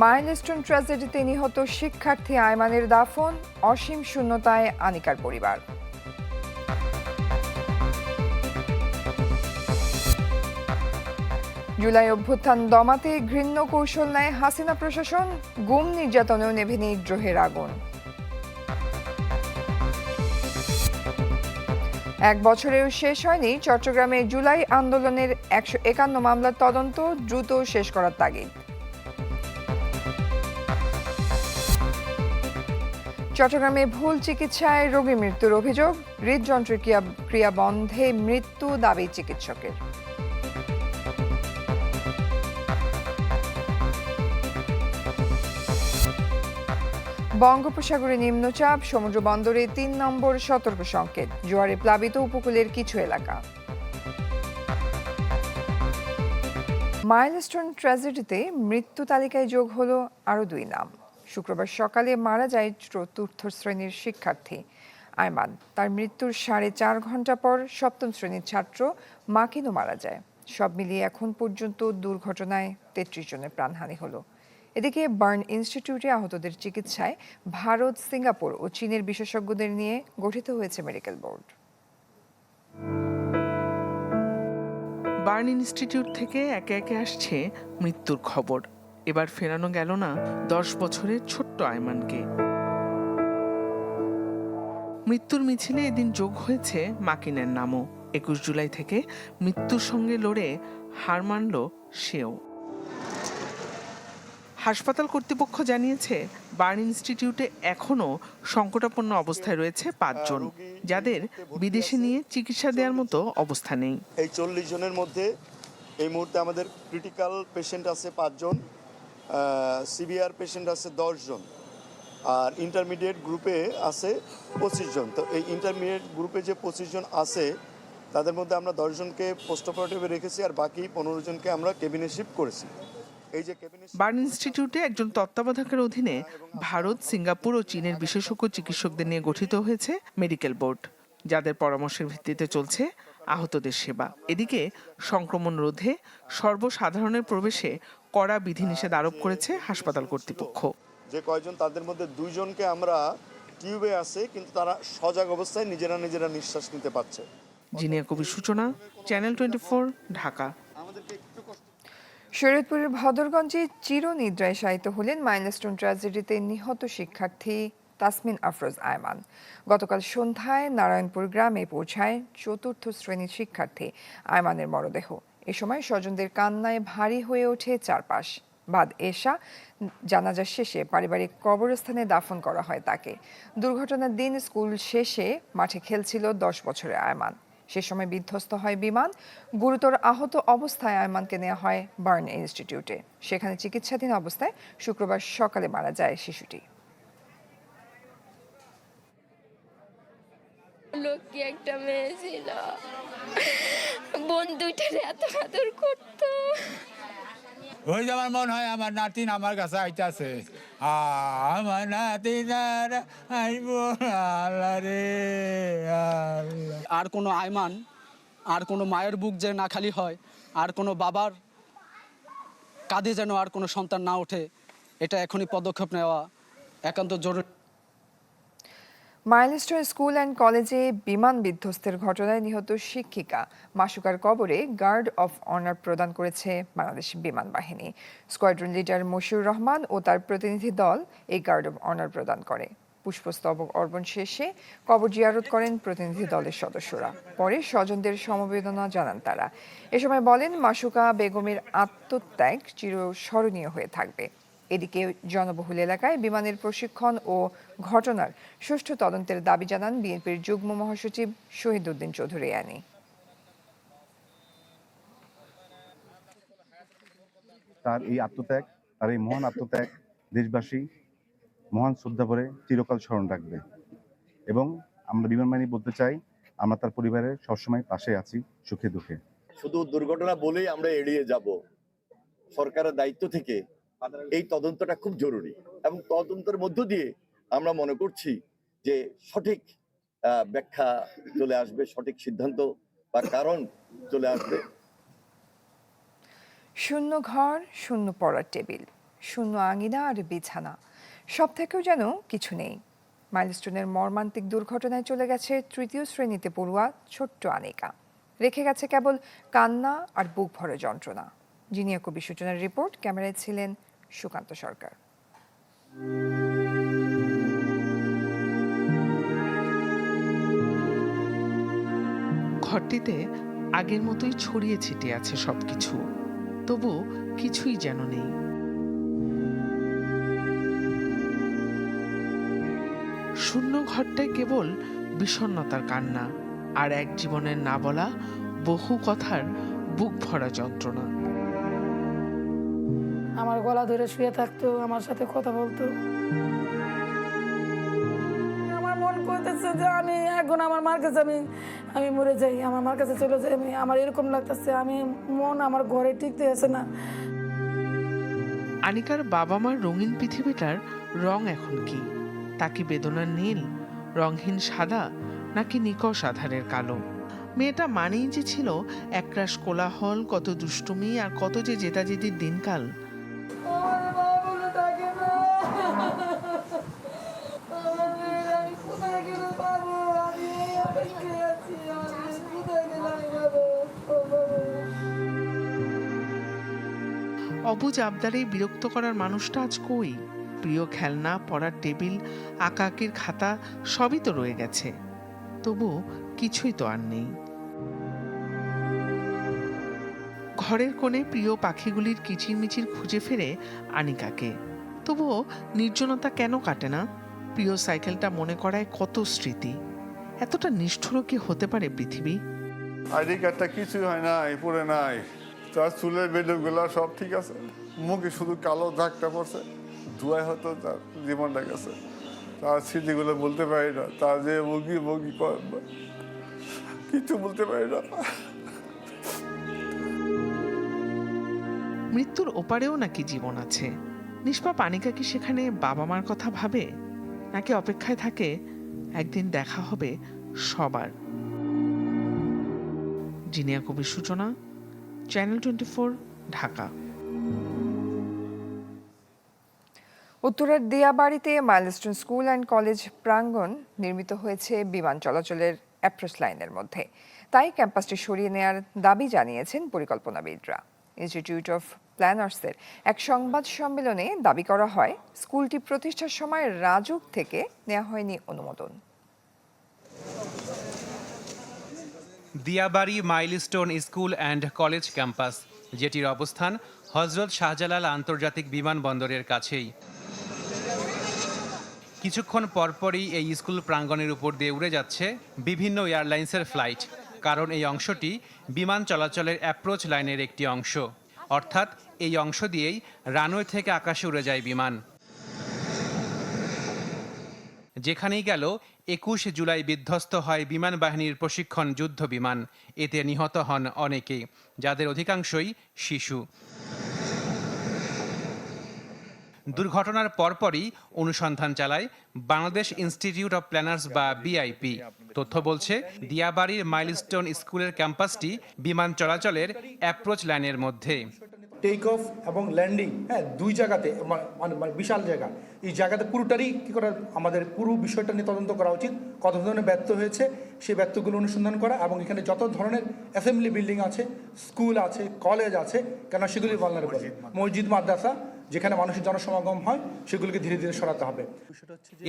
Milestone ট্র্যাজেডিতে নিহত শিক্ষার্থী আয়মানের দাফন, অসীম শূন্যতায় আনিকার পরিবার। জুলাই অভ্যুত্থান দমাতে ঘৃণ্য কৌশল নেয় হাসিনা প্রশাসন, গুম নির্যাতনেও নেভেনি দ্রোহের আগুন। এক বছরেও শেষ হয়নি চট্টগ্রামে জুলাই আন্দোলনের একশো একান্ন মামলার তদন্ত, দ্রুত শেষ করার তাগিদ। চট্টগ্রামে ভুল চিকিৎসায় রোগী মৃত্যুর অভিযোগ। হৃদযন্ত্রের ক্রিয়া বন্ধে মৃত্যু দাবি চিকিৎসকের। বঙ্গোপসাগরে নিম্নচাপ, সমুদ্র বন্দরে তিন নম্বর সতর্ক সংকেত। জোয়ারে প্লাবিত উপকূলের কিছু এলাকা। মাইলস্টোন ট্র্যাজেডিতে মৃত্যু তালিকায় যোগ হলো আরও দুই নাম। শুক্রবার সকালে মারা যায় চতুর্থ শ্রেণির শিক্ষার্থী আয়মান। তার মৃত্যুর সাড়ে চার ঘণ্টা পর সপ্তম শ্রেণির ছাত্র মাকিনও মারা যায়। সব মিলিয়ে এখন পর্যন্ত দুর্ঘটনায় তেত্রিশ জনের প্রাণহানি হলো। এদিকে বার্ন ইনস্টিটিউটে আহতদের চিকিৎসায় ভারত, সিঙ্গাপুর ও চীনের বিশেষজ্ঞদের নিয়ে গঠিত হয়েছে মেডিকেল বোর্ড। বার্ন ইনস্টিটিউট থেকে একে একে আসছে মৃত্যুর খবর। এবার ফেরানো গেল না দশ বছরের ছোট্ট আয়মানকে। মৃত্যুর মিছিলে এদিন যোগ হয়েছে মাকিনের নামও। একুশ জুলাই থেকে মৃত্যুর সঙ্গে লড়ে হার মানল সেও। হাসপাতাল কর্তৃপক্ষ জানিয়েছে, বার্ন ইনস্টিটিউটে এখনও সংকটাপন্ন অবস্থায় রয়েছে পাঁচজন, যাদের বিদেশে নিয়ে চিকিৎসা দেওয়ার মতো অবস্থা নেই। এই চল্লিশ জনের মধ্যে এই মুহূর্তে আমাদের ক্রিটিক্যাল পেশেন্ট আছে পাঁচজন। সিভিআর পেশেন্ট আছে জন আর ইন্টারমিডিয়েট গ্রুপে আছে পঁচিশ জন তো এই ইন্টারমিডিয়েট গ্রুপে যে পঁচিশ জন আছে, তাদের মধ্যে আমরা দশজনকে পোস্ট অপারেটিভে রেখেছি, আর বাকি পনেরো জনকে আমরা কেবিনে শিফট করেছি। এই যে বার্ন ইনস্টিটিউটে একজন তত্ত্বাবধায়কের অধীনে ভারত, সিঙ্গাপুর ও চীনের বিশেষজ্ঞ চিকিৎসকদের নিয়ে গঠিত হয়েছে মেডিকেল বোর্ড যাদের পরামর্শের ভিত্তিতে চলছে আহতদের সেবা। এদিকে সংক্রমণ রোধে সর্বসাধারণের প্রবেশে কড়া বিধিনিষেধ আরোপ করেছে হাসপাতাল কর্তৃপক্ষ। যে কয়জন তাদের মধ্যে দুইজনকে আমরা টিউবে আছে কিন্তু তারা সজাগ অবস্থায় নিজেরা নিজেরা নিঃশ্বাস নিতে পারছে। জিনিয়া কবির সূচনা চ্যানেল টোয়েন্টি ফোর ঢাকা শরীয়তপুরের ভদরগঞ্জে চিরনিদ্রায় শায়িত হলেন মাইলস্টোন ট্র্যাজেডিতে নিহত শিক্ষার্থী তাসমিন আফরোজ আয়মান। গতকাল সন্ধ্যায় নারায়ণপুর গ্রামে পৌঁছায় চতুর্থ শ্রেণির শিক্ষার্থী আয়মানের মরদেহ। এ সময় স্বজনদের কান্নায় ভারী হয়ে ওঠে চারপাশ। বাদ এশা জানাজা শেষে পারিবারিক কবরস্থানে দাফন করা হয় তাকে। দুর্ঘটনার দিন স্কুল শেষে মাঠে খেলছিল দশ বছরের আয়মান। সে সময় বিধ্বস্ত হয় বিমান। গুরুতর আহত অবস্থায় আয়মানকে নেওয়া হয় বার্ন ইনস্টিটিউটে। সেখানে চিকিৎসাধীন অবস্থায় শুক্রবার সকালে মারা যায় শিশুটি। লক্ষ্মী একটা মেয়ে ছিল। বোন দুইটার এত আদর করতো। ওই যে আমার মনে হয় আমার নাতিন আমার কাছে আইতাছে। আমার নাতিন আর আইব আল্লাহ রে আর কোনো আয়মান আর কোনো মায়ের বুক যে না খালি হয় আর কোনো বাবার কাঁধে যেন আর কোনো সন্তান না ওঠে এটা এখনই পদক্ষেপ নেওয়া একান্ত জরুরি। মাইলস্টোন স্কুল অ্যান্ড কলেজে বিমান বিধ্বস্তের ঘটনায় নিহত শিক্ষিকা মাসুকার কবরে গার্ড অফ অনার প্রদান করেছে বাংলাদেশ বিমান বাহিনী। স্কোয়াড্রন লিডার মশিউর রহমান ও তার প্রতিনিধি দল এই গার্ড অফ অনার প্রদান করে। পুষ্পস্তবক অর্পণ শেষে কবর জিয়ারত করেন প্রতিনিধি দলের সদস্যরা। পরে স্বজনদের সমবেদনা জানান তারা। এ সময় বলেন, মাসুকা বেগমের আত্মত্যাগ চিরস্মরণীয় হয়ে থাকবে। এদিকে জনবহুল এলাকায় বিমানের প্রশিক্ষণ ও ঘটনার সুষ্ঠু তদন্তের দাবি জানান বিএনপির যুগ্ম মহাসচিব শহীদুদ্দিন চৌধুরী আনি তার এই আত্মত্যাগ তার এই মহান আত্মত্যাগ দেশবাসী মহান শ্রদ্ধা করে চিরকাল স্মরণ রাখবে। এবং আমরা বিমান বাহিনী বলতে চাই আমরা তার পরিবারের সবসময় পাশে আছি সুখে দুঃখে। শুধু দুর্ঘটনা বলেই আমরা এড়িয়ে যাব। সরকারের দায়িত্ব থেকে এই তদন্তটা খুব জরুরি এবং তদন্তের মধ্য দিয়ে আমরা মনে করছি যে সঠিক ব্যাখ্যা চলে আসবে, সঠিক সিদ্ধান্ত বা কারণ চলে আসবে। শূন্য ঘর, শূন্য পড়ার টেবিল, শূন্য আঙিনা আর বিছানা, সব থেকেও যেন কিছু নেই। মাইলস্টোনের মর্মান্তিক দুর্ঘটনায় চলে গেছে তৃতীয় শ্রেণীতে পড়ুয়া ছোট্ট আনিকা। রেখে গেছে কেবল কান্না আর বুক ভরে যন্ত্রণা। জিনিয়া কবি সূচনার রিপোর্ট, ক্যামেরায় ছিলেন সুকান্ত সরকার। ঘরটিতে আগের মতোই ছড়িয়ে ছিটিয়ে আছে সবকিছু। তবু কিছুই যেন নেই। শূন্য ঘরটায় কেবল বিষণ্ণতার কান্না, আর এক জীবনের না বলা বহু কথার বুক ভরা যন্ত্রণা। আমার গলা ধরে শুয়ে থাকতো, আমার সাথে কথা বলতো। আমার মন করতেছে যে আমি, এখন আমার মার কাছে আমি আমি মরে যাই, আমার মার কাছে চলে যাই, আমি, আমার এরকম লাগতেছে, আমি মন আমার ঘরে টিকতে আছে না। আনিকার বাবা মার রঙিন পৃথিবীটার রং এখন কি? তা কি বেদনার নীল রংহীন সাদা, নাকি নিকষ আধারের কালো? মেয়েটা মানেই যে ছিল একরাশ কোলাহল, কত দুষ্টুমি আর কত যে জেতাজেতির দিনকাল। অবুজ আবদারে বিরক্ত করার মানুষটা আজ কই? প্রিয় খেলনা, পড়ার টেবিল আঁকাকির খাতা, সবই তো রয়ে গেছে। তবু কিছুই তো আর নেই। ঘরের কোণে প্রিয় পাখিগুলির কিচিরমিচির খুঁজে ফেরে আনিকাকে। তবুও নির্জনতা কেন কাটে না? প্রিয় সাইকেলটা মনে করায় কত স্মৃতি। এতটা নিষ্ঠুর কি হতে পারে পৃথিবী? আইডি কার্ডটা কিছুই হয় নাই পড়ে নাই। তার চুলের বেডগুলো সব ঠিক আছে। মুখে শুধু কালো দাগটা পড়ছে। ধুয়ায় হতো তার জীবনটা গেছে। তার স্মৃতিগুলো বলতে পারি না। তার যে মুগি মুগি কিছু বলতে পারি না। মৃত্যুর ওপারেও নাকি জীবন আছে? নিষ্পাপ আনিকা কি সেখানে বাবা মার কথা ভাবে? নাকি অপেক্ষায় থাকে, একদিন দেখা হবে সবার? জিনিয়া কবির সূচনা চ্যানেল টোয়েন্টি ঢাকা উত্তরার দিয়াবাড়িতে মাইলস্টোন স্কুল অ্যান্ড কলেজ প্রাঙ্গণ নির্মিত হয়েছে বিমান চলাচলের অ্যাপ্রোচ লাইনের মধ্যে। তাই ক্যাম্পাসটি সরিয়ে নেয়ার দাবি জানিয়েছেন পরিকল্পনাবিদরা। ইনস্টিটিউট অফ প্ল্যানার্সের এক সংবাদ সম্মেলনে দাবি করা হয়, স্কুলটি প্রতিষ্ঠার সময় রাজুক থেকে নেওয়া হয়নি অনুমোদন। Diabari Milestone school and college campus, যেটির অবস্থান হজরত শাহজালাল আন্তর্জাতিক বিমানবন্দরের কাছেই। কিছুক্ষণ পরপরই এই স্কুল প্রাঙ্গণের উপর দিয়ে উড়ে যাচ্ছে বিভিন্ন এয়ারলাইন্সের ফ্লাইট, কারণ এই অংশটি বিমান চলাচলের অ্যাপ্রোচ লাইনের একটি অংশ। অর্থাৎ এই অংশ দিয়েই রানওয়ে থেকে আকাশে উড়ে যায় বিমান। যেখানেই গেল, একুশ জুলাই বিধ্বস্ত হয় বিমান বাহিনীর প্রশিক্ষণ যুদ্ধ বিমান। এতে নিহত হন অনেকে, যাদের অধিকাংশই শিশু। দুর্ঘটনার পরপরই অনুসন্ধান চালায় বাংলাদেশ ইনস্টিটিউট অফ প্ল্যানার্স বা বিআইপি তথ্য বলছে, দিয়াবাড়ির মাইলস্টোন স্কুলের ক্যাম্পাসটি বিমান চলাচলের অ্যাপ্রোচ লাইনের মধ্যে। টেক অফ এবং ল্যান্ডিং হ্যাঁ দুই জায়গাতে মানে মানে বিশাল জায়গা। এই জায়গাতে পুরোটারই কী করা আমাদের পুরো বিষয়টা নিয়ে তদন্ত করা উচিত কত ধরনের ব্যর্থ হয়েছে সেই ব্যর্থগুলো অনুসন্ধান করা এবং এখানে যত ধরনের অ্যাসেম্বলি বিল্ডিং আছে স্কুল আছে কলেজ আছে কেন সেগুলি ভালনারেবল মসজিদ মাদ্রাসা। যেখানে মানুষের জনসমাগম হয় সেগুলিকে ধীরে ধীরে সরাতে হবে।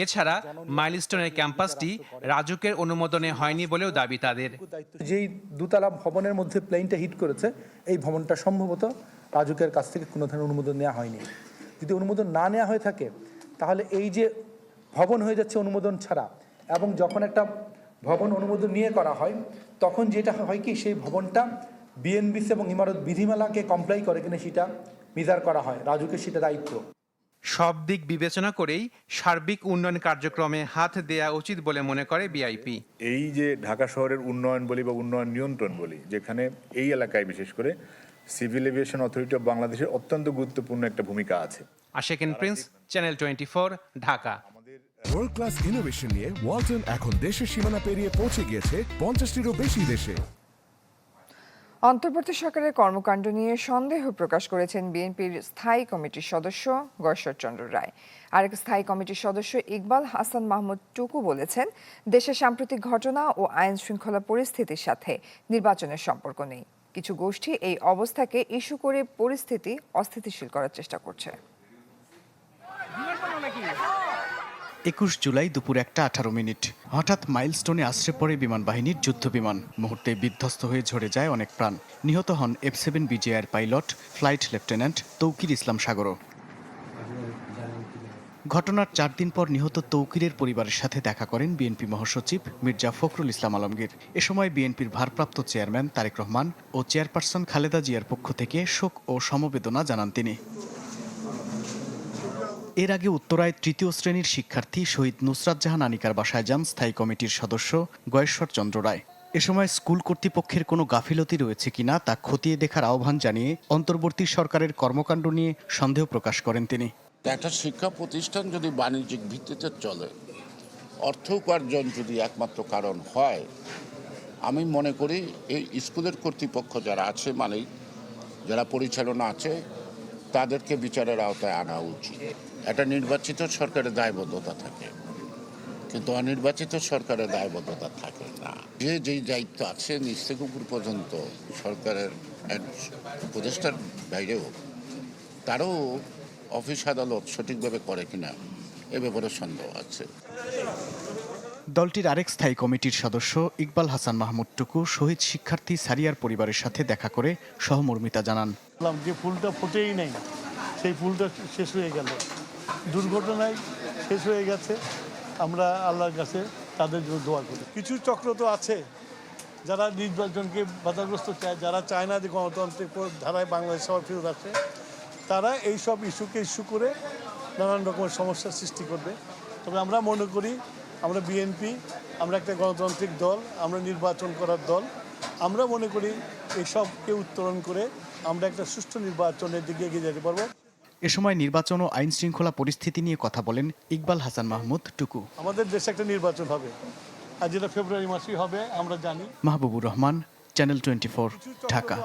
এছাড়া মাইলস্টোনের ক্যাম্পাসটি রাজুকের অনুমোদনে হয়নি বলেও দাবি তাদের। যেই দুতলা ভবনের মধ্যে প্লেনটা হিট করেছে এই ভবনটা সম্ভবত রাজুকের কাছ থেকে কোনো ধরনের অনুমোদন নেওয়া হয়নি। যদি অনুমোদন না নেওয়া হয়ে থাকে তাহলে এই যে ভবন হয়ে যাচ্ছে অনুমোদন ছাড়া এবং যখন একটা ভবন অনুমোদন নিয়ে করা হয় তখন যেটা হয় কি সেই ভবনটা বিএনবিসি এবং ইমারত বিধিমালাকে কমপ্লাই করে কিনা সেটা মিজার করা হয় রাজুকের সেটা দায়িত্ব। সব দিক বিবেচনা করেই সার্বিক উন্নয়ন কার্যক্রমে হাত দেয়া উচিত বলে মনে করে বিআইপি এই যে ঢাকা শহরের উন্নয়ন বলি বা উন্নয়ন নিয়ন্ত্রণ বলি যেখানে এই এলাকায় বিশেষ করে সিভিল এভিয়েশন অথরিটি অফ বাংলাদেশের অত্যন্ত গুরুত্বপূর্ণ একটা ভূমিকা আছে। Ashekin Prince channel twenty Dhaka. World class innovation নিয়ে ওয়ালটন এখন দেশের সীমানা পেরিয়ে পৌঁছে গিয়েছে পঞ্চাশটিরও বেশি দেশে। অন্তর্বর্তী সরকারের কর্মকাণ্ড নিয়ে সন্দেহ প্রকাশ করেছেন বিএনপির স্থায়ী কমিটির সদস্য গশ্বরচন্দ্র রায়। আরেক স্থায়ী কমিটির সদস্য ইকবাল হাসান মাহমুদ টুকু বলেছেন দেশের সাম্প্রতিক ঘটনা ও আইন শৃঙ্খলা পরিস্থিতির সাথে নির্বাচনের সম্পর্ক নেই। কিছু গোষ্ঠী এই অবস্থাকে ইস্যু করে পরিস্থিতি অস্থিতিশীল করার চেষ্টা করছে। একুশ জুলাই দুপুর একটা আঠারো মিনিট। হঠাৎ মাইলস্টোনে আশ্রে পড়ে বিমান বাহিনীর যুদ্ধ বিমান। মুহূর্তে বিধ্বস্ত হয়ে ঝরে যায় অনেক প্রাণ। নিহত হন F seven BJR pilot, flight lieutenant Tauqir Islam সাগরও। ঘটনার চার দিন পর নিহত তৌকিরের পরিবারের সাথে দেখা করেন বিএনপি মহাসচিব মির্জা ফখরুল ইসলাম আলমগীর। এ সময় বিএনপির ভারপ্রাপ্ত চেয়ারম্যান তারেক রহমান ও চেয়ারপারসন খালেদা জিয়ার পক্ষ থেকে শোক ও সমবেদনা জানান তিনি। এর আগে উত্তরায় তৃতীয় শ্রেণির শিক্ষার্থী শহীদ নুসরাত জাহান আনিকার বাসায় যান স্থায়ী কমিটির সদস্য গয়েশ্বর চন্দ্র রায়। এ সময় স্কুল কর্তৃপক্ষের কোনো গাফিলতি রয়েছে কিনা তা খতিয়ে দেখার আহ্বান জানিয়ে অন্তর্বর্তী সরকারের কর্মকাণ্ড নিয়ে সন্দেহ প্রকাশ করেন তিনি। একটা শিক্ষা প্রতিষ্ঠান যদি বাণিজ্যিক ভিত্তিতে চলে, অর্থ উপার্জন যদি একমাত্র কারণ হয়, আমি মনে করি এই স্কুলের কর্তৃপক্ষ যারা আছে মানে যারা পরিচালনা আছে, তাদেরকে বিচারের আওতায় আনা উচিত। একটা নির্বাচিত সরকারের দায়বদ্ধতা থাকে, কিন্তু অনির্বাচিত সরকারের দায়বদ্ধতা থাকে না। যে যেই দায়িত্ব আছে নিচ থেকে উপর পর্যন্ত সরকারের উপদেষ্টার বাইরেও, তারও অফিস আদালত সঠিকভাবে করে কিনা এ ব্যাপারে সন্দেহ আছে। দলটির আরেক স্থায়ী কমিটির সদস্য ইকবাল হাসান মাহমুদ টুকু শহীদ শিক্ষার্থী সারিয়ার পরিবারের সাথে দেখা করে সহমর্মিতা জানান। যে ফুলটা ফোটেই নেই সেই ফুলটা শেষ হয়ে গেল। দুর্ঘটনায় শেষ হয়ে গেছে। আমরা আল্লাহর কাছে তাদের জন্য দোয়া করি। কিছু চক্র তো আছে। যারা নির্বাচনকে বাধাগ্রস্ত চায় যারা চায় না যে গণতান্ত্রিক ধারায় বাংলাদেশ সবাই ফেরত আসে তারা এই সব ইস্যুকে ইস্যু করে নানান রকমের সমস্যার সৃষ্টি করবে। তবে আমরা মনে করি আমরা বিএনপি আমরা একটা গণতান্ত্রিক দল আমরা নির্বাচন করার দল আমরা মনে করি এইসবকে উত্তরণ করে আমরা একটা সুষ্ঠু নির্বাচনের দিকে এগিয়ে যেতে পারব। এ সময় নির্বাচন ও আইন শৃঙ্খলা পরিস্থিতি নিয়ে কথা বলেন ইকবাল হাসান মাহমুদ টুকু। আমাদের দেশে একটা নির্বাচন হবে। আর যেটা ফেব্রুয়ারি মাসেই হবে আমরা জানি। Mahbubur Rahman channel twenty Dhaka.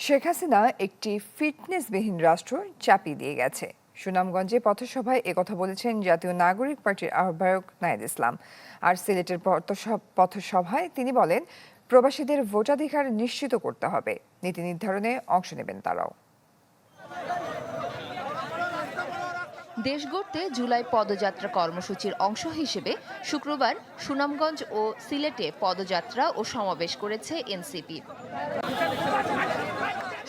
Sheikh Hasina একটি ফিটনেসবিহীন রাষ্ট্র চাপিয়ে দিয়ে গেছে। সুনামগঞ্জে পথসভায় একথা বলেছেন জাতীয় নাগরিক পার্টির আহ্বায়ক নায়েদ ইসলাম। আর সিলেটের পথসভ- পথসভায় তিনি বলেন, প্রবাসীদের ভোটাধিকার নিশ্চিত করতে হবে। নীতি নির্ধারণে অংশ নেবেন তারাও। দেশ গড়তে জুলাই পদযাত্রা কর্মসূচির অংশ হিসেবে শুক্রবার সুনামগঞ্জ ও সিলেটে পদযাত্রা ও সমাবেশ করেছে এনসিপি।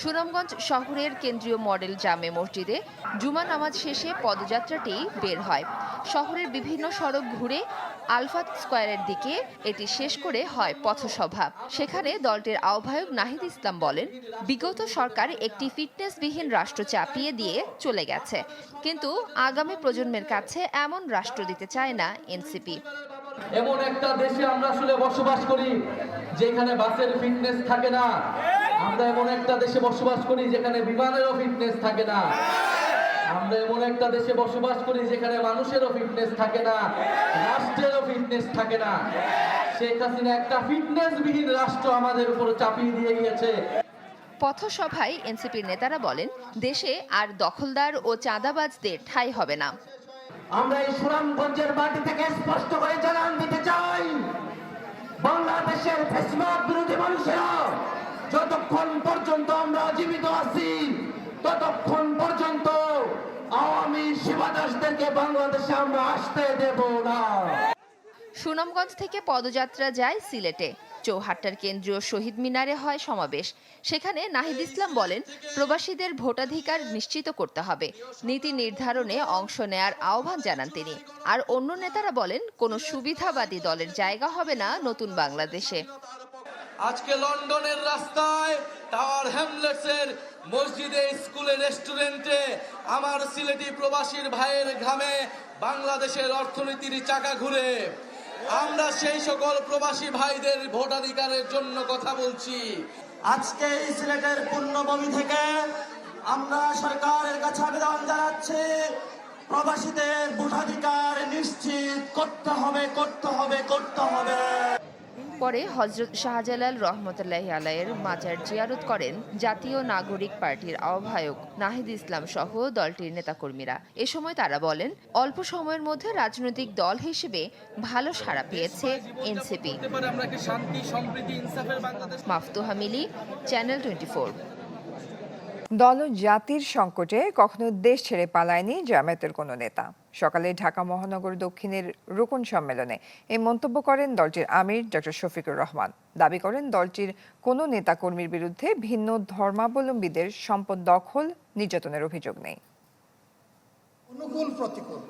সুনামগঞ্জ শহরের কেন্দ্রীয় মডেল জামে মসজিদে জুমা নামাজ শেষে পদযাত্রাটি বের হয়। শহরের বিভিন্ন সড়ক ঘুরে আলফাত স্কয়ারের দিকে এটি শেষ করে হয় পথসভা। সেখানে দলটির আহ্বায়ক নাহিদ ইসলাম বলেন, বিগত সরকার একটি ফিটনেসবিহীন রাষ্ট্র চাপিয়ে দিয়ে চলে গেছে। কিন্তু আগামী প্রজন্মের কাছে এমন রাষ্ট্র দিতে চায় না এনসিপি। এমন একটা দেশে আমরা আসলে বসবাস করি, যেখানে বাসের ফিটনেস থাকে না। আমরা এমন একটা দেশে বসবাস করি যেখানে বিমানেরও ফিটনেস থাকে না। আমরা এমন একটা দেশে বসবাস করি যেখানে মানুষেরও ফিটনেস থাকে না রাষ্ট্রেরও ফিটনেস থাকে না। শেখ হাসিনা একটা ফিটনেসবিহীন রাষ্ট্র আমাদের উপর চাপিয়ে দিয়ে গিয়েছে। পথসভায় এনসিপির নেতারা বলেন দেশে আর দখলদার ও চাঁদাবাজদের ঠাঁই হবে না। আমরা এই সুনামগঞ্জের মাটি থেকে স্পষ্ট করে জানান দিতে চাই বাংলাদেশের ফেসবাদ বিরোধী মানুষেরা। যতক্ষণ পর্যন্ত আমরা জীবিত আছি, ততক্ষণ পর্যন্ত আওয়ামী শিবাদাসদেরকে বাংলাদেশে আমরা আসতে দেব না। সুনামগঞ্জ থেকে পদযাত্রা যায় সিলেটে। চৌহাট্টার কেন্দ্রীয় শহীদ মিনারে হয় সমাবেশ। সেখানে নাহিদ ইসলাম বলেন, প্রবাসীদের ভোটাধিকার নিশ্চিত করতে হবে। নীতি নির্ধারণে অংশ নেয়ার আহ্বান জানান তিনি। আর অন্য নেতারা বলেন, কোনো সুবিধাবাদী দলের জায়গা হবে না নতুন বাংলাদেশে। আজকে লন্ডনের রাস্তায় টাওয়ার হ্যামলেটসের মসজিদে স্কুলে রেস্টুরেন্টে আমার সিলেটি প্রবাসীর ভাইয়ের ঘামে বাংলাদেশের অর্থনীতির চাকা ঘুরে। আমরা সেই সকল প্রবাসী ভাইদের ভোটাধিকারের জন্য কথা বলছি। আজকে সিলেটের পূর্ণভূমি থেকে আমরা সরকারের কাছে আবেদন জানাচ্ছি। প্রবাসীদের ভোটাধিকার নিশ্চিত করতে হবে করতে হবে করতে হবে। পরে হজরত শাহজালাল রহমতুল্লাহ আলাইয়ের মাজার জিয়ারত করেন জাতীয় নাগরিক পার্টির আহ্বায়ক নাহিদ ইসলাম সহ দলটির নেতাকর্মীরা। এ সময় তারা বলেন, অল্প সময়ের মধ্যে রাজনৈতিক দল হিসেবে ভালো সাড়া পেয়েছে এনসিপি। আমরা একটি শান্তি সম্প্রীতি ইনসাফের Bangladesh Maftuha Mili, channel twenty four. দল জাতির সংকটে কখনো দেশ ছেড়ে পালায়নি জামায়াতের কোনো নেতা। সকালে ঢাকা মহানগর দক্ষিণের রোকন সম্মেলনে এই মন্তব্য করেন দলটির আমির ডক্টর শফিকুর রহমান। দাবি করেন দলটির কোনো নেতাকর্মীর বিরুদ্ধে ভিন্ন ধর্মাবলম্বীদের সম্পদ দখল নির্যাতনের অভিযোগ নেই। অনুকূল প্রতিকূল।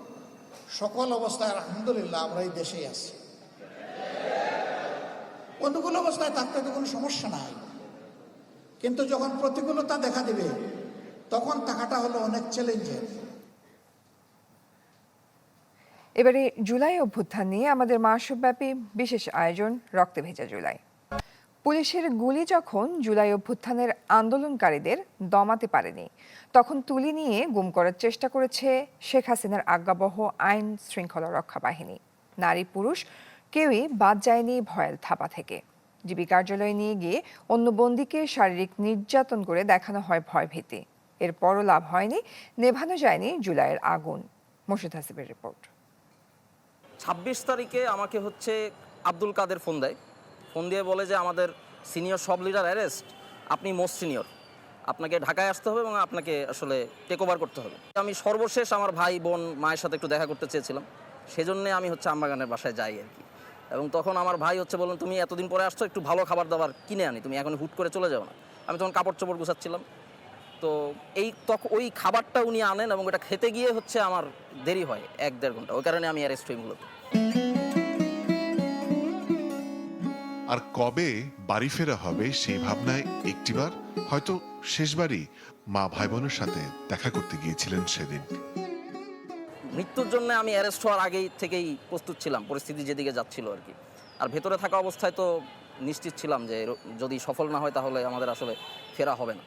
সকল অবস্থায় আলহামদুলিল্লাহ আমরা এই দেশেই আছি। অনুকূল অবস্থায় থাকতে তো কোনো সমস্যা নাই। কিন্তু যখন প্রতিকূলতা দেখা দিবে, তখন থাকাটা হলো অনেক চ্যালেঞ্জের এবারে জুলাই অভ্যুত্থান নিয়ে আমাদের মাসব্যাপী বিশেষ আয়োজন, রক্তে ভেজা জুলাই। পুলিশের গুলি যখন জুলাই অভ্যুত্থানের আন্দোলনকারীদের দমাতে পারেনি, তখন তুলি নিয়ে গুম করার চেষ্টা করেছে শেখ হাসিনার আজ্ঞাবহ আইন শৃঙ্খলা রক্ষা বাহিনী। নারী পুরুষ কেউই বাদ যায়নি ভয়ের থাপা থেকে। জিবি কার্যালয়ে নিয়ে গিয়ে অন্য বন্দীকে শারীরিক নির্যাতন করে দেখানো হয় ভয়ভীতি। এরপরও লাভ হয়নি, নেভানো যায়নি জুলাইয়ের আগুন। মোর্শেদ হাসিবের রিপোর্ট। ছাব্বিশ তারিখে আমাকে হচ্ছে আব্দুল কাদের ফোন দেয়। ফোন দিয়ে বলে যে আমাদের সিনিয়র সব লিডার অ্যারেস্ট, আপনি মোস্ট সিনিয়র। আপনাকে ঢাকায় আসতে হবে এবং আপনাকে আসলে টেক ওভার করতে হবে। আমি সর্বশেষ আমার ভাই, বোন, মায়ের সাথে একটু দেখা করতে চেয়েছিলাম। সেজন্যে আমি হচ্ছে আম্মাগানের বাসায় যাই আর কি। এবং তখন আমার ভাই হচ্ছে বললেন, তুমি এতদিন পরে আসছো, একটু ভালো খাবার দাবার কিনে আনি। তুমি এখন হুট করে চলে যাও না। আমি তখন কাপড় চোপড় গুছাচ্ছিলাম। তো এই তখন ওই খাবারটা উনি আনেন এবং ওটা খেতে গিয়ে হচ্ছে আমার দেরি হয় এক দেড় ঘণ্টা। ওই কারণে আমি অ্যারেস্ট হই মূলত। আর কবে বাড়ি ফেরা হবে সেই ভাবনায় একটিবার হয়তো শেষবারই মা ভাই বোনের সাথে দেখা করতে গিয়েছিলেন সেদিন। মৃত্যুর জন্য আমি অ্যারেস্ট হওয়ার আগেই থেকেই প্রস্তুত ছিলাম পরিস্থিতি যেদিকে যাচ্ছিল আর কি। আর ভেতরে থাকা অবস্থায় তো নিশ্চিত ছিলাম যে যদি সফল না হয় তাহলে আমাদের আসলে ফেরা হবে না।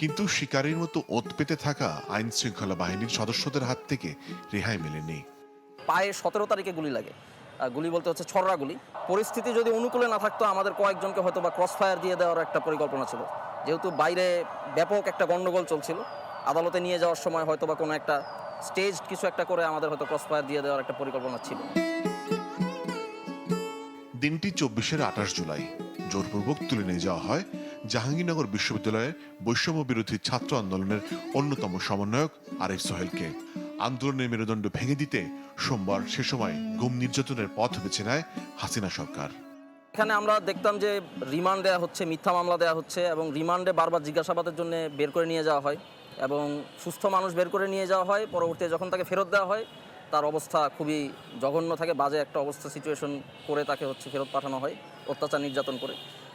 কিন্তু শিকারীর মতো ওত পেতে থাকা আইন শৃঙ্খলা বাহিনীর সদস্যদের হাত থেকে রেহাই মেলেনি। পায়ে সতেরো তারিখে গুলি লাগে। গুলি বলতে হচ্ছে ছড়রা গুলি। পরিস্থিতি যদি অনুকূলে না থাকতো আমাদের কয়েকজনকে হয়তো বা ক্রস ফায়ার দিয়ে দেওয়ার একটা পরিকল্পনা ছিল। যেহেতু বাইরে ব্যাপক একটা গন্ডগোল চলছিল আদালতে নিয়ে যাওয়ার সময় হয়তো বা কোনো একটা স্টেজ কিছু একটা করে আমাদের হয়তো ক্রস ফায়ার দিয়ে দেওয়ার একটা পরিকল্পনা ছিল। দিনটি চব্বিশের আঠাশ জুলাই। জোরপূর্বক তুলে নিয়ে যাওয়া হয় জাহাঙ্গীরনগর বিশ্ববিদ্যালয়ের বৈষম্য বিরোধী ছাত্র আন্দোলনের অন্যতম সমন্বয়ক আরিফ সোহেলকে। আন্দোলনের মেরুদণ্ড ভেঙে দিতে সোমবার সে সময় গুম নির্যাতনের পথ বেছে নেয় হাসিনা সরকার। এখানে আমরা দেখতাম যে রিমান্ড দেওয়া হচ্ছে, মিথ্যা মামলা দেওয়া হচ্ছে এবং রিমান্ডে বারবার জিজ্ঞাসাবাদের জন্য বের করে নিয়ে যাওয়া হয় এবং সুস্থ মানুষ বের করে নিয়ে যাওয়া হয়। পরবর্তীতে যখন তাকে ফেরত দেওয়া হয়, তার অবস্থা খুবই জঘন্য থাকে, বাজে একটা অবস্থা সিচুয়েশন করে তাকে হচ্ছে ফেরত পাঠানো হয় অত্যাচার নির্যাতন করে।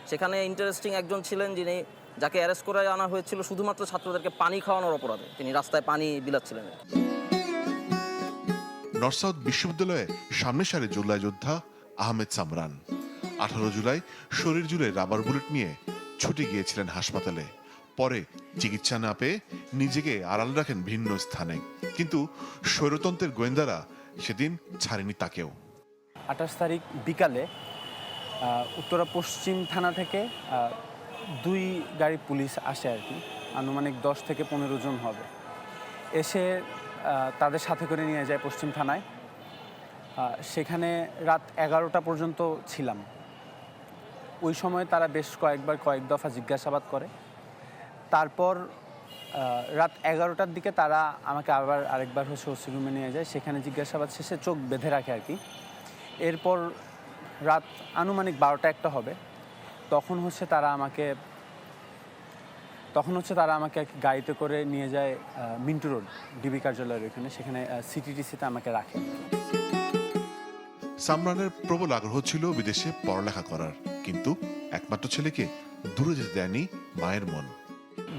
সেখানে ইন্টারেস্টিং একজন ছিলেন যিনি যাকে অ্যারেস্ট করে আনা হয়েছিল শুধুমাত্র ছাত্রদেরকে পানি খাওয়ানোর অপরাধে। তিনি রাস্তায় পানি বিলাচ্ছিলেন। নর্থ সাউথ বিশ্ববিদ্যালয়ে সামনে সারে জুলাই যোদ্ধা আহমেদ সামরান। আঠারো জুলাই শরীর জুড়ে রাবার বুলেট নিয়ে ছুটে গিয়েছিলেন হাসপাতালে। পরে চিকিৎসা না পেয়ে নিজেকে আড়াল রাখেন ভিন্ন স্থানে। কিন্তু স্বৈরতন্ত্রের গোয়েন্দারা সেদিন ছাড়েনি তাকেও। আঠাশ তারিখ বিকালে উত্তরা পশ্চিম থানা থেকে দুই গাড়ি পুলিশ আসে আর কি। আনুমানিক দশ থেকে পনেরো জন হবে। এসে তাদের সাথে করে নিয়ে যায় পশ্চিম থানায়। সেখানে রাত এগারোটা পর্যন্ত ছিলাম। ওই সময় তারা বেশ কয়েকবার কয়েক দফা জিজ্ঞাসাবাদ করে। তারপর রাত এগারোটার দিকে তারা আমাকে আবার আরেকবার হচ্ছে ওসি রুমে নিয়ে যায়। সেখানে জিজ্ঞাসাবাদ শেষে চোখ বেঁধে রাখে আর কি। এরপর রাত আনুমানিক বারোটা একটা হবে। তখন হচ্ছে তারা আমাকে তখন হচ্ছে তারা আমাকে এক গাড়িতে করে নিয়ে যায় মিন্টু রোড ডিবি কার্যালয়ের ওইখানে। সেখানে সিটিটিসিতে আমাকে রাখে। সামরানের প্রবল আগ্রহ ছিল বিদেশে পড়ালেখা করার কিন্তু একমাত্র ছেলেকে দূরে যেতে দেয়নি মায়ের মন।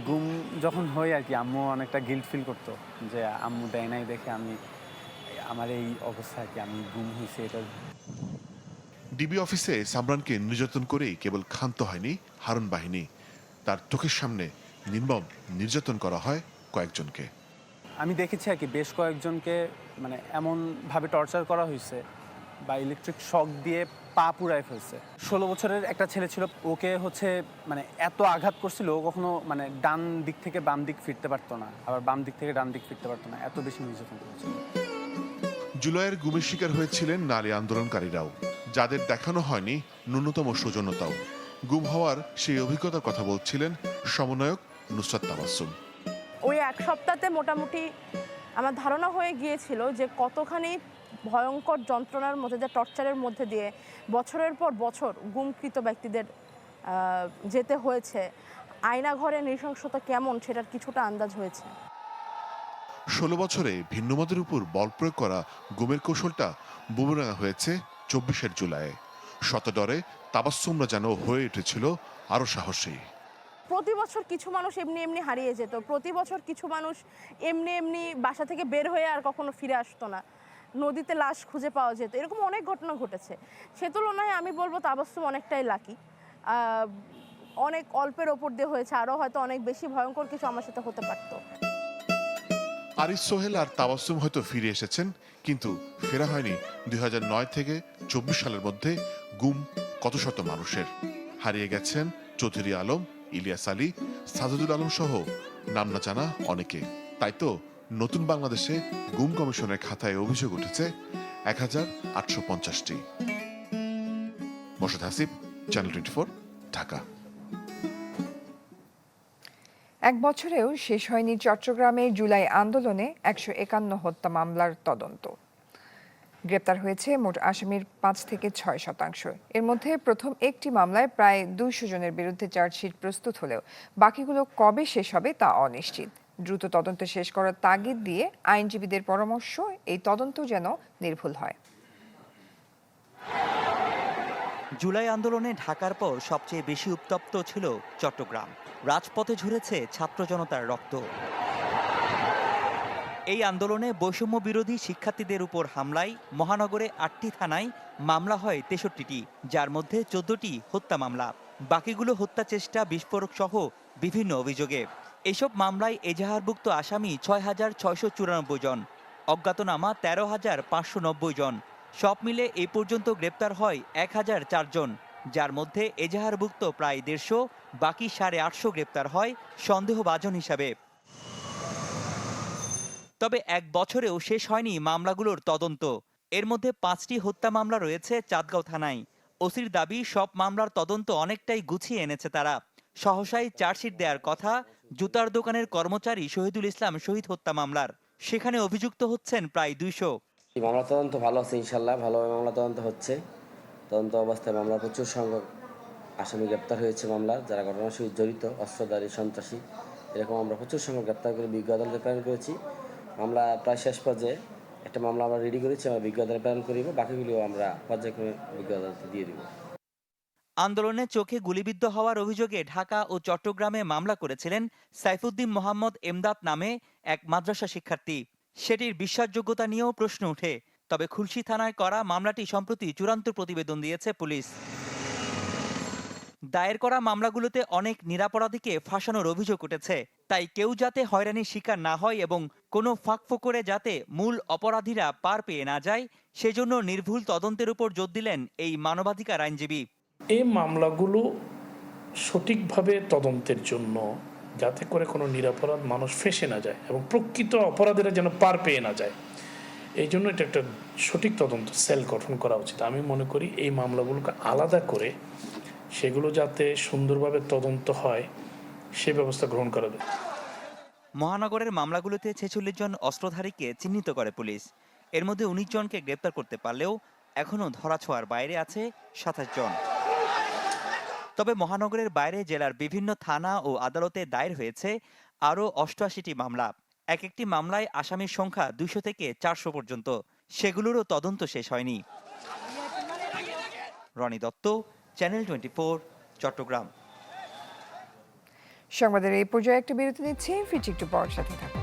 গুম যখন হই আর কি আম্মু অনেকটা গিল্ট ফিল করতো যে আম্মু দেয় নাই দেখে আমি আমার এই অবস্থা আর কি আমি গুম হয়েছি এটা ডিবি অফিসে সামরানকে নির্যাতন করেই কেবল ক্ষান্ত হয়নি হারুন বাহিনী। তার চোখের সামনে নির্মম নির্যাতন করা হয় কয়েকজনকে। আমি দেখেছি আর কি বেশ কয়েকজনকে মানে এমনভাবে টর্চার করা হয়েছে বা ইলেকট্রিক শক দিয়ে পা পুড়ায় ফেলছে। ষোলো বছরের একটা ছেলে ছিল ওকে হচ্ছে মানে এত আঘাত করছিল ও কখনো মানে ডান দিক থেকে বাম দিক ফিরতে পারতো না আবার বাম দিক থেকে ডান দিক ফিরতে পারতো না এত বেশি নির্যাতন করেছিল। জুলাইয়ের গুমের শিকার হয়েছিলেন নারী আন্দোলনকারীরাও। যাদের দেখানো হয়নি ন্যূনতম সৌজন্যতাও। গুম হওয়ার সেই অভিজ্ঞতার কথা বলছিলেন সমন্বয়ক নুসরাত তাবাসসুম। ওই এক সপ্তাহতে মোটামুটি আমার ধারণা হয়ে গিয়েছিল যে কতখানি ভয়ঙ্কর যন্ত্রণার মধ্যে দিয়ে টর্চারের মধ্যে দিয়ে বছরের পর বছর গুমকৃত ব্যক্তিদের যেতে হয়েছে আয়না ঘরে নৃশংসতা কেমন সেটার কিছুটা আন্দাজ হয়েছে। ষোলো বছরে ভিন্নমতের উপর বল প্রয়োগ করা গুমের কৌশলটা বুমরাঙা হয়েছে চব্বিশের জুলাই। শতডরে তাবাসসুমরা যেন হয়ে উঠেছিল আরও সাহসী। প্রতি বছর কিছু মানুষ এমনি এমনি হারিয়ে যেত। প্রতি বছর কিছু মানুষ এমনি এমনি বাসা থেকে বের হয়ে আর কখনো ফিরে আসতো না। নদীতে লাশ খুঁজে পাওয়া যেত। এরকম অনেক ঘটনা ঘটেছে। সে তুলনায় আমি বলব তাবাসুম অনেকটাই লাকি অনেক অল্পের ওপর দিয়ে হয়েছে। আরও হয়তো অনেক বেশি ভয়ঙ্কর কিছু আমার সাথে হতে পারতো। আরিস সোহেল আর তাবাসসুম হয়তো ফিরে এসেছেন, কিন্তু ফেরা হয়নি দুই থেকে চব্বিশ সালের মধ্যে গুম কত শত মানুষের। হারিয়ে গেছেন চৌধুরী আলম, ইলিয়াস আলী, সাজুদুল আলম সহ নাম না জানা অনেকে। তাই তো নতুন বাংলাদেশে গুম কমিশনের খাতায় অভিযোগ উঠেছে এক হাজার আটশো পঞ্চাশটি। Morshed Hasib, channel twenty Dhaka. এক বছরেও শেষ হয়নি চট্টগ্রামে জুলাই আন্দোলনে একশো একান্ন হত্যা মামলার তদন্ত। গ্রেপ্তার হয়েছে মোট আসামির পাঁচ থেকে ছয় শতাংশ। এর মধ্যে প্রথম একটি মামলায় প্রায় দুইশো জনের বিরুদ্ধে চার্জশিট প্রস্তুত হলেও বাকিগুলো কবে শেষ হবে তা অনিশ্চিত। দ্রুত তদন্ত শেষ করার তাগিদ দিয়ে আইনজীবীদের পরামর্শ, এই তদন্ত যেন নির্ভুল হয়। জুলাই আন্দোলনে ঢাকার পর সবচেয়ে বেশি উত্তপ্ত ছিল চট্টগ্রাম। রাজপথে ঝরেছে ছাত্র জনতার রক্ত। এই আন্দোলনে বৈষম্য বিরোধী শিক্ষার্থীদের উপর হামলায় মহানগরে আটটি থানায় মামলা হয় তেষট্টিটি, যার মধ্যে চোদ্দটি হত্যা মামলা। বাকিগুলো হত্যা চেষ্টা, বিস্ফোরক সহ বিভিন্ন অভিযোগে। এসব মামলায় এজাহারভুক্ত আসামি ছয় হাজার ছয়শো চুরানব্বই জন, অজ্ঞাতনামা তেরো হাজার পাঁচশো নব্বই জন সব মিলে এ পর্যন্ত গ্রেপ্তার হয় এক হাজার চারজন যার মধ্যে এজাহারভুক্ত প্রায় দেড়শো, বাকি সাড়ে আটশো গ্রেপ্তার হয় সন্দেহভাজন হিসাবে। তবে এক বছরেও শেষ হয়নি মামলাগুলোর তদন্ত। এর মধ্যে পাঁচটি হত্যা মামলা রয়েছে চাঁদগাঁও থানায়। ওসির দাবি, সব মামলার তদন্ত অনেকটাই গুছিয়ে এনেছে তারা। সহসাই চার্জশিট দেওয়ার কথা, জুতার দোকানের কর্মচারী শহীদুল ইসলাম শহীদ হত্যা মামলার। সেখানে অভিযুক্ত হচ্ছেন প্রায় দুইশো। মামলা তদন্ত ভালো আছে ইনশাল্লাহ ভালোভাবে মামলা তদন্ত হচ্ছে। তদন্ত অবস্থায় মামলা প্রচুর সংখ্যক আসামি গ্রেপ্তার হয়েছে মামলা, যারা ঘটনার সঙ্গে জড়িত, অস্ত্রধারী, সন্ত্রাসী, এরকম আমরা প্রচুর সংখ্যক গ্রেপ্তার করে বিজ্ঞ আদালতে প্রেরণ করেছি। মামলা প্রায় শেষ পর্যায়ে একটা মামলা আমরা রেডি করেছি, আমরা বিজ্ঞ আদালতে প্রেরণ করিব, বাকিগুলিও আমরা পর্যায়ক্রমে বিজ্ঞ আদালতে দিয়ে দিব। আন্দোলনে চোখে গুলিবিদ্ধ হওয়ার অভিযোগে ঢাকা ও চট্টগ্রামে মামলা করেছিলেন সাইফুদ্দিন মোহাম্মদ এমদাদ নামে এক মাদ্রাসা শিক্ষার্থী। সেটির বিশ্বাসযোগ্যতা নিয়েও প্রশ্ন ওঠে। তবে খুলশি থানায় করা মামলাটি সম্প্রতি চূড়ান্ত প্রতিবেদন দিয়েছে পুলিশ। দায়ের করা মামলাগুলোতে অনেক নিরাপরাধীকে ফাঁসানোর অভিযোগ উঠেছে। তাই কেউ যাতে হয়রানির শিকার না হয় এবং কোনো ফাঁকফোকরে যাতে মূল অপরাধীরা পার পেয়ে না যায়, সেজন্য নির্ভুল তদন্তের উপর জোর দিলেন এই মানবাধিকার আইনজীবী। এই মামলাগুলো সঠিকভাবে তদন্তের জন্য যাতে করে কোনো নিরাপরাধ মানুষ ফেসে না যায় এবং প্রকৃত অপরাধীরা যেন পার পেয়ে না যায়। এই জন্য এটা একটা সঠিক তদন্ত, সেল গঠন করা উচিত। আমি মনে করি এই মামলাগুলোকে আলাদা করে সেগুলো যাতে সুন্দরভাবে তদন্ত হয়, সে ব্যবস্থা গ্রহণ করা যায়। মহানগরের মামলাগুলোতে ছেচল্লিশ জন অস্ত্রধারীকে চিহ্নিত করে পুলিশ। এর মধ্যে উনিশ জনকে গ্রেপ্তার করতে পারলেও এখনও ধরাছোঁয়ার বাইরে আছে সাতাশ জন। তবে মহানগরের বাইরে জেলার বিভিন্ন থানা ও আদালতে দায়ের হয়েছে আরও অষ্টআশিটি মামলা। এক একটি মামলায় আসামির সংখ্যা দুইশো থেকে চারশো পর্যন্ত। সেগুলোরও তদন্ত শেষ হয়নি। Rony Dutta, channel twenty four Chittagong. সংবাদের এই পর্যায়ে একটা বিরতি নিচ্ছি। ফিরছি একটু পর, সাথে থাকুন।